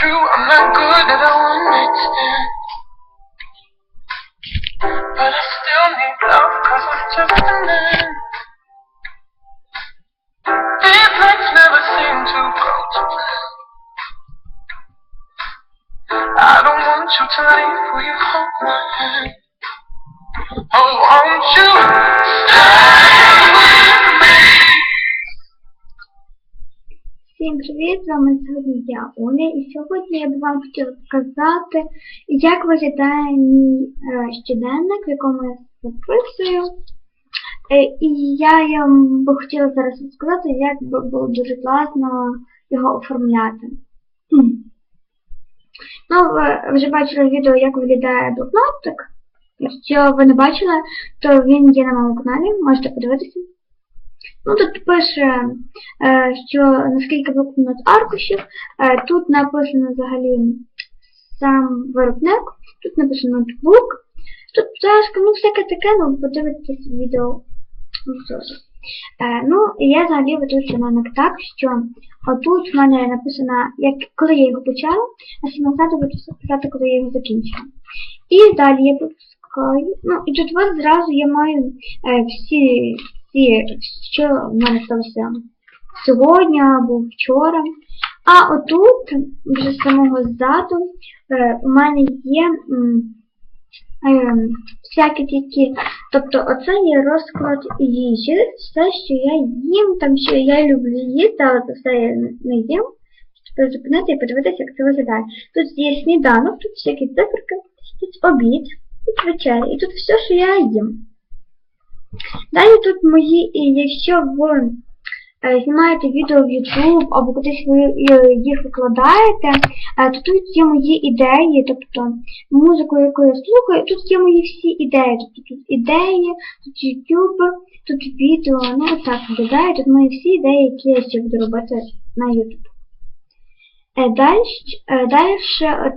true, I'm not good at a one. But I still need love, cause I'm just a man. These nights never seem to go to plan. I don't want you to leave, will you hold my hand? Oh, won't you stay Всім привіт! З вами сьогодні я Оля, і сьогодні я б вам хотіла показати, як виглядає мій е, щоденник, в якому я записую. Е, і я, би хотіла зараз розказати, як би було дуже класно його оформляти. Ну, ви вже бачили відео, як виглядає блокнотик. Якщо ви не бачили, то він є на моєму каналі, можете подивитися. Ну, тут пише, е, що наскільки блокнот аркушів, е, тут написано взагалі сам виробник, тут написано ноутбук, тут пташка, ну всяке таке, ну подивитися відео. Е, ну, я взагалі веду щоденник так, що отут в мене написано, як, коли я його почала, а саме ззаду буду писати, коли я його закінчила. І далі я пропускаю, ну, і тут от зразу я маю е, всі всі, що в мене сталося сьогодні або вчора. А отут, вже з самого ззаду, е, у мене є е, всякі такі, тобто оце є розклад їжі, все, що я їм, там, що я люблю їсти, але це все я не їм. Щоб зупинити і подивитися, як це виглядає. Тут є сніданок, тут всякі циферки, тут обід, тут вечеря, і тут все, що я їм. Далі тут мої, якщо ви е, знімаєте відео в YouTube або кудись ви е, їх викладаєте, е, то тут є мої ідеї, тобто музику, яку я слухаю, тут є мої всі ідеї. Тобто тут ідеї, тут YouTube, тут відео, ну отак виглядає, тут мої всі ідеї, які я ще буду робити на YouTube. Далі,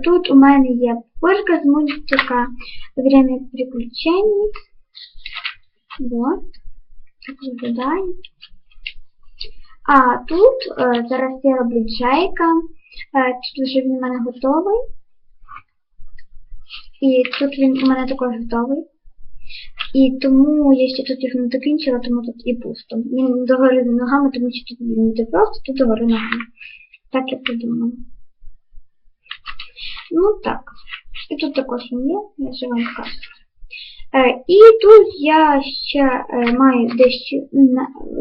тут у мене є пирка з мультика «Время приключений». Вот. Виглядає. А тут е, зараз я роблю джейка. Е, тут вже він у мене готовий. І тут він у мене також готовий. І тому я ще тут їх не закінчила, тому тут і пусто. Він догори ногами, тому що тут він не просто, тут догори ногами. Так я придумала. Ну так. І тут також він є, я вже вам покажу. Е, І тут я ще е, маю дещо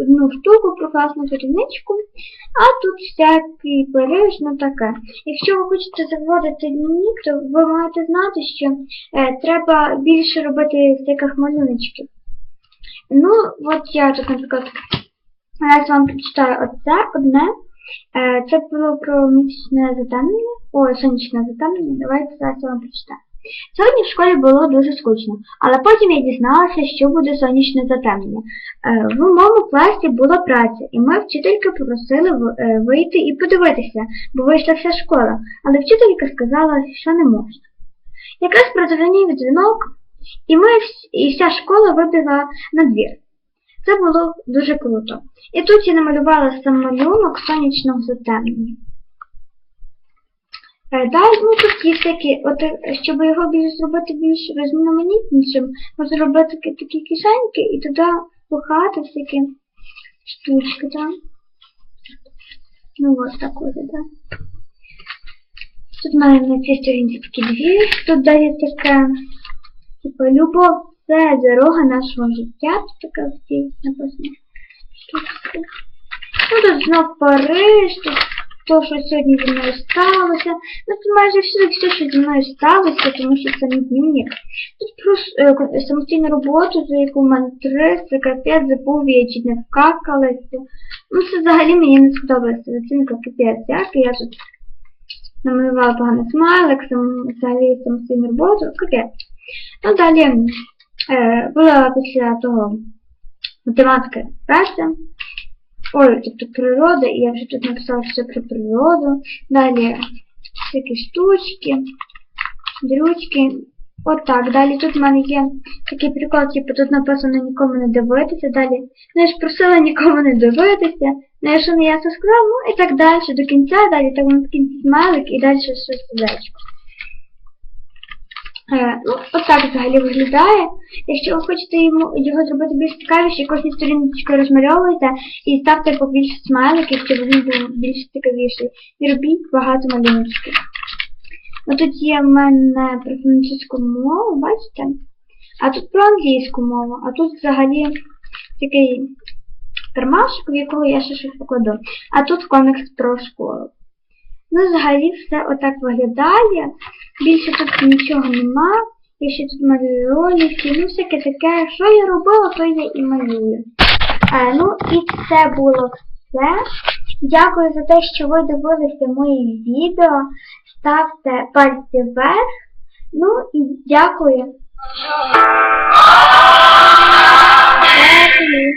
одну штуку прекрасну керівничку, а тут всякий ну таке. Якщо ви хочете заводити дневник, то ви маєте знати, що е, треба більше робити всяких малюночків. Ну, от я тут, наприклад, зараз вам прочитаю оце одне. Це було про місячне затемнення, ой, сонячне затемнення, давайте зараз я вам прочитаю. Сьогодні в школі було дуже скучно, але потім я дізналася, що буде сонячне затемнення. Е, В моєму класі була праця, і ми вчительки попросили е, вийти і подивитися, бо вийшла вся школа, але вчителька сказала, що не можна. Якраз продзвонив дзвінок, і ми і вся школа вибігла на двір. Це було дуже круто. І тут я намалювала сам малюнок сонячного затемнення. Е, Далі, ну всякі, от, е, щоб його більш зробити більш різноманітнішим, можна робити такі, такі кишеньки і туди пихати всякі штучки, так? Ну ось так ось, так. Тут мене на цій сторінці такі дві, тут далі таке, типу, любов це дорога нашого життя, тут така в цій написано. Ну тут знов Париж, тут то, що сьогодні зі мною сталося. Ну, тут майже все, все, що зі мною сталося, тому що це мій дневник. Тут просто е, самостійну роботу, за яку в мене три, це капець, забув, я не вкакалася. Ну, це взагалі мені не сподобалося. Оцінка капець, як я тут намалювала поганий смайлик, сам, взагалі самостійну роботу, капець. Ну, далі е, була після того математика праця. Ой, тобто природа, і я вже тут написала все про природу. Далі всякі штучки, дрючки. От так. Далі тут в мене є такий прикол, типу тут написано нікому не дивитися. Далі ну, я ж просила нікому не дивитися. Ну, якщо не я це сказав, ну і так далі, до кінця, далі воно в кінці смайлик і далі ще сердечко. Е, ну, отак взагалі виглядає. Якщо ви хочете його зробити більш цікавіше, кожну сторіночку розмальовуйте і ставте побільше смайликів, щоб він був більш цікавіший. І робіть багато малюночків. Ну тут є в мене про французьку мову, бачите? А тут про англійську мову, а тут взагалі такий кармашок, в якого я ще щось покладу. А тут комікс про школу. Ну, взагалі все отак виглядає. Більше тут нічого нема. Я ще тут малюю ролики, ну всяке таке. Що я робила, то я і малюю. Е, ну і це було все. Дякую за те, що ви дивилися мої відео. Ставте пальці вверх. Ну і дякую. Дякую.